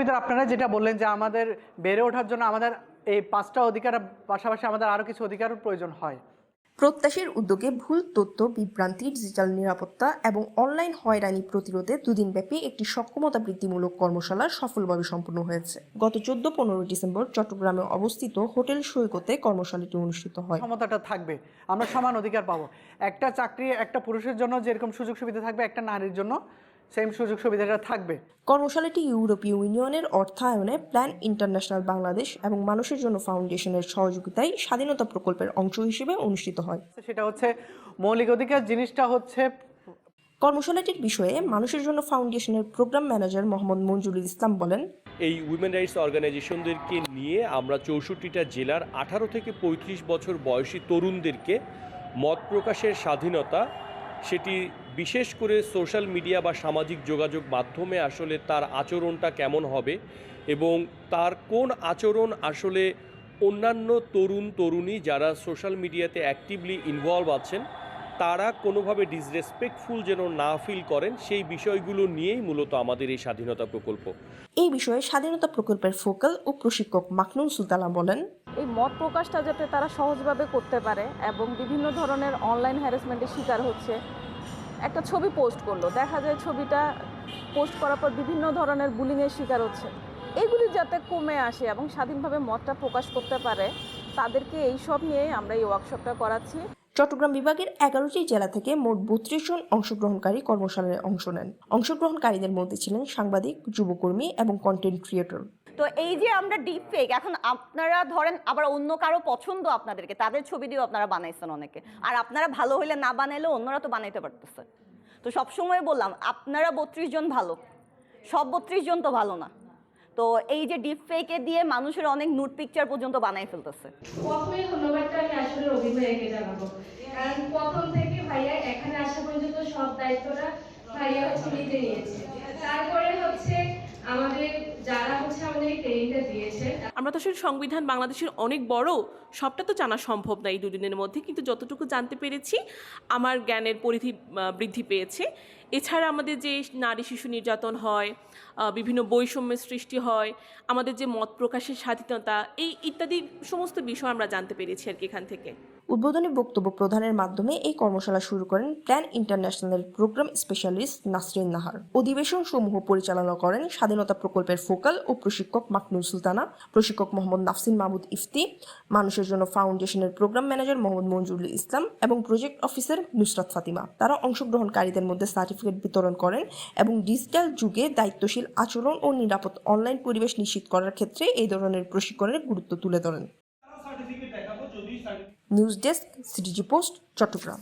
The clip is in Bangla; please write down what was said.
সুবিধা আপনারা যেটা বললেন যে আমাদের বেড়ে ওঠার জন্য আমাদের এই পাঁচটা অধিকার পাশাপাশি আমাদের আরও কিছু অধিকারের প্রয়োজন হয়। প্রত্যাশীর উদ্যোগে ভুল তথ্য বিভ্রান্তি ডিজিটাল নিরাপত্তা এবং অনলাইন হয়রানি প্রতিরোধে দুদিনব্যাপী একটি সক্ষমতা বৃদ্ধিমূলক কর্মশালা সফলভাবে সম্পন্ন হয়েছে। গত চোদ্দ পনেরো ডিসেম্বর চট্টগ্রামে অবস্থিত হোটেল সৈকতে কর্মশালাটি অনুষ্ঠিত হয়। ক্ষমতাটা থাকবে। আমরা সমান অধিকার পাবো। একটা চাকরি একটা পুরুষের জন্য যেরকম সুযোগ সুবিধা থাকবে একটা নারীর জন্য সেম সুযোগ সুবিধাটা থাকবে। কর্মশালাটি ইউরোপীয় ইউনিয়নের অর্থায়নে প্ল্যান ইন্টারন্যাশনাল বাংলাদেশ এবং মানুষের জন্য ফাউন্ডেশনের সহযোগিতায় স্বাধীনতা প্রকল্পের অংশ হিসেবে অনুষ্ঠিত হয়। সেটা হচ্ছে মৌলিক অধিকার জিনিসটা হচ্ছে কর্মশালাটির বিষয়ে মানুষের জন্য ফাউন্ডেশনের প্রোগ্রাম ম্যানেজার মোহাম্মদ মঞ্জুরুল ইসলাম বলেন এই উইমেন রাইটস অর্গানাইজেশনদেরকে নিয়ে আমরা চৌষট্টিটা জেলার আঠারো থেকে পঁয়ত্রিশ বছর বয়সী তরুণদেরকে মত প্রকাশের স্বাধীনতা সেটি বিশেষ করে সোশ্যাল মিডিয়া বা সামাজিক যোগাযোগ মাধ্যমে আসলে তার আচরণটা কেমন হবে এবং তার কোন আচরণ আসলে অন্যান্য তরুণ তরুণী যারা সোশ্যাল মিডিয়াতে অ্যাক্টিভলি ইনভলভ আছেন, তারা কোনোভাবে ডিসরেসপেক্টফুল যেন না ফিল করেন, সেই বিষয়গুলো নিয়েই মূলত আমাদের এই স্বাধীনতা প্রকল্প। এই বিষয়ে স্বাধীনতা প্রকল্পের ফোকাল ও প্রশিক্ষক মাকনুন সুলতানা বলেন এই মত প্রকাশটা যাতে তারা সহজভাবে করতে পারে এবং বিভিন্ন ধরনের অনলাইন হ্যারাসমেন্টের শিকার হচ্ছে। একটা ছবি পোস্ট করল। দেখা যায় ছবিটা পোস্ট করার পর বিভিন্ন ধরনের বুলিংয়ের শিকার হচ্ছে। এগুলি যাতে কমে আসে এবং স্বাধীনভাবে মতটা প্রকাশ করতে পারে, তাদেরকে এই সব নিয়ে আমরা এই ওয়ার্কশপটা করাচ্ছি। চট্টগ্রাম বিভাগের এগারোটি জেলা থেকে মোট বত্রিশ জন অংশগ্রহণকারী কর্মশালায় অংশ নেন। অংশগ্রহণকারীদের মধ্যে ছিলেন সাংবাদিক, যুবকর্মী এবং কন্টেন্ট ক্রিয়েটর তো এই যে আমরা ডিপ ফেক এখন আপনারা ধরেন আবার অন্য কারও পছন্দ আপনাদেরকে, তাদের ছবি দিয়েও আপনারা বানাইছেন অনেকে। আর আপনারা ভালো হইলে না বানাইলে অন্যরা তো বানাইতে পারতেছে। তো সবসময় বললাম, আপনারা বত্রিশ জন ভালো, সব বত্রিশ জন তো ভালো না। তো এই যে ডিপ ফেকে দিয়ে মানুষের অনেক নুট পিকচার পর্যন্ত বানাই ফেলতেছে। তারপরে হচ্ছে আমাদের যারা আমরা তো আসলে সংবিধান বাংলাদেশের অনেক বড়, সবটা তো জানা সম্ভব না এই দুদিনের মধ্যে, কিন্তু যতটুকু জানতে পেরেছি, আমার জ্ঞানের পরিধি বৃদ্ধি পেয়েছে। এছাড়া আমাদের যে নারী শিশু নির্যাতন হয় বিভিন্ন বৈষম্যের সৃষ্টি হয়, আমাদের যে মত প্রকাশের স্বাধীনতা, এই ইত্যাদি সমস্ত বিষয় আমরা জানতে পেরেছি আর কি এখান থেকে। উদ্বোধনী বক্তব্য প্রদানের মাধ্যমে এই কর্মশালা শুরু করেন Plan International program specialist Nasrin Nahar. অধিবেশন সমূহ পরিচালনা করেন স্বাধীনতা প্রকল্পের ফোকাল ও প্রশিক্ষক মাকনুল সুলতানা, প্রশিক্ষক মোহাম্মদ নাফসিন মাহমুদ ইফতি, মানুষের জন্য ফাউন্ডেশনের প্রোগ্রাম ম্যানেজার মোহাম্মদ মঞ্জুরুল ইসলাম এবং প্রজেক্ট অফিসার নুসরাত ফাতিমা। তারা অংশগ্রহণকারীদের মধ্যে সার্টিফিকেট বিতরণ করেন এবং ডিজিটাল যুগে দায়িত্বশীল আচরণ ও নিরাপদ অনলাইন পরিবেশ নিশ্চিত করার ক্ষেত্রে এই ধরনের প্রশিক্ষণের গুরুত্ব তুলে ধরেন। News desk CTG post Chattogram